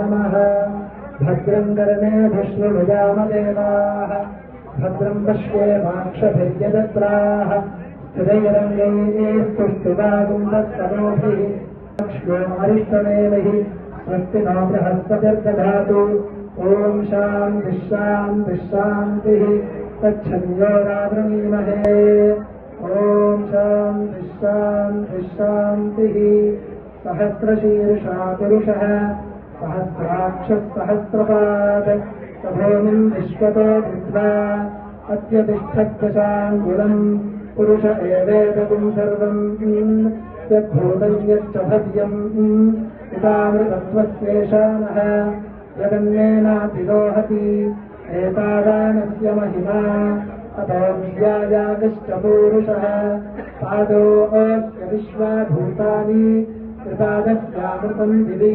नमः। भद्रम् कर्णे विष्णुनुजामदेवाः भद्रम् पश्येमाक्षभिर्यजत्राः हृदयरङ्गैः स्तुष्टुवागुन्दस्तनोभिः लक्ष्यो अरिष्टमेमहि स्वस्ति नो बृहस्पतिर्दधातु। ॐ शान्तिः शान्तिः शान्तिः। तच्छन्यो रावृणीमहे। ॐ शान्तिः शान्तिः शान्तिः। सहस्रशीर्षा पुरुषः सहस्राक्षः सहस्रपात् सभूमिम् विश्वतो विद्वा अत्यतिष्ठद्दशाङ्गुलम् पुरुष एवेदगुम् सर्वम् यद्भूतम् यच्च भव्यम् पितामृतत्वस्येषानः यदन्येनातिरोहति एतावानस्य महिमा अतो विद्यायागश्च पूरुषः पादोऽस्य विश्वाभूतानि त्रिपादस्यामृतम् दिवि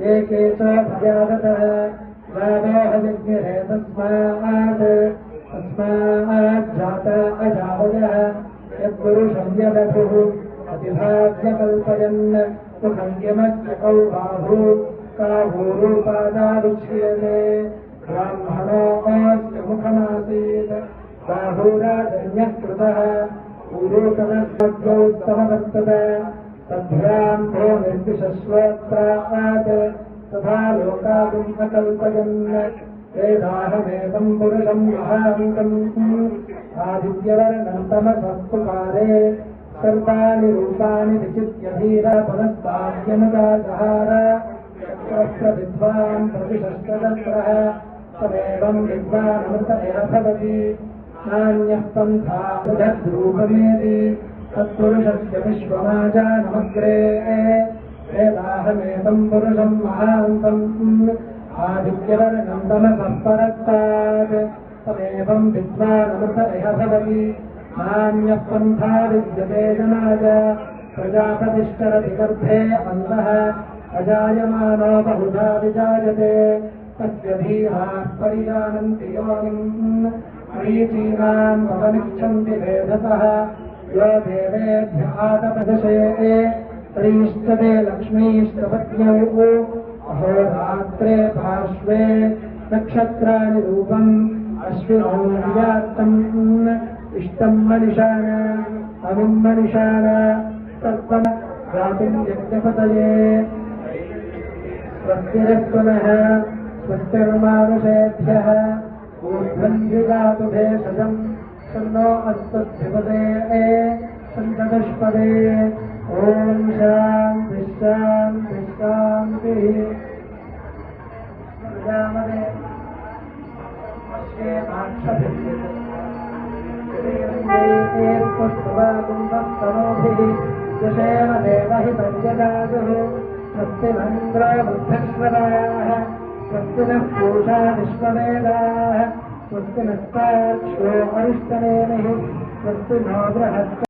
एके चा तस्मात् तस्माज्जात अजावयः यत्पुरुषं यदभुः अतिभाग्यकल्पयन् सुखं यमश्च कौ बाहु का ब्राह्मणोऽस्य मुखमासीत् अस्य कृतः राहूराजन्यकृतः समवर्तत। तद्भ्याम् भो निर्दिशश्वत्रात् तथा लोकादिम् अकल्पयन् वेदाहमेतम् पुरुषम् महान्तम् आदित्यवर्णन्तमसस्तुपारे सर्वाणि रूपाणि विचित्य धीर पुनस्ताद्यमुदाजहार विद्वान् प्रतिशस्त्रदस्रः तमेवम् विद्वानमृत इह भवति नान्यः पन्था बृहद्रूपमेति तत्पुरुषस्य विश्वमाजानमग्रे वेदाहमेतम् पुरुषम् महान्तम् आदित्यवर्णम् तमसः परस्तात् तमेवम् विद्वानमृत इह भवति नान्यः पन्था विद्यते जनाय। प्रजापतिष्ठरति गर्भे अन्तः। अजायमानो बहुधा विजायते। तस्य धीराः परिजानन्ति योनिम् मरीचीनाम् भवनिच्छन्ति वेधसः यो देवेभ्य तरीष्टते लक्ष्मीष्टपत्न्यौ अहोरात्रे पार्श्वे नक्षत्राणि रूपम् अश्विनो निजातम् इष्टम् मनिषाण, अमिम् मनिषाण सर्वम् यज्ञपतये। स्वस्तिर्मानुषेभ्यः, ऊर्ध्वम् शन्नो अस्तुभ्युपदे सन्तदुष्पदे ॐ शान्तिः शान्तिः शान्तिः। प्रजामदे देवहि पर्यगाजुः स्वस्ति पूषा विश्ववेदाः स्वस्ति नस्ताक्ष्यो अरिष्टनेमिः स्वस्ति नो बृहस्पति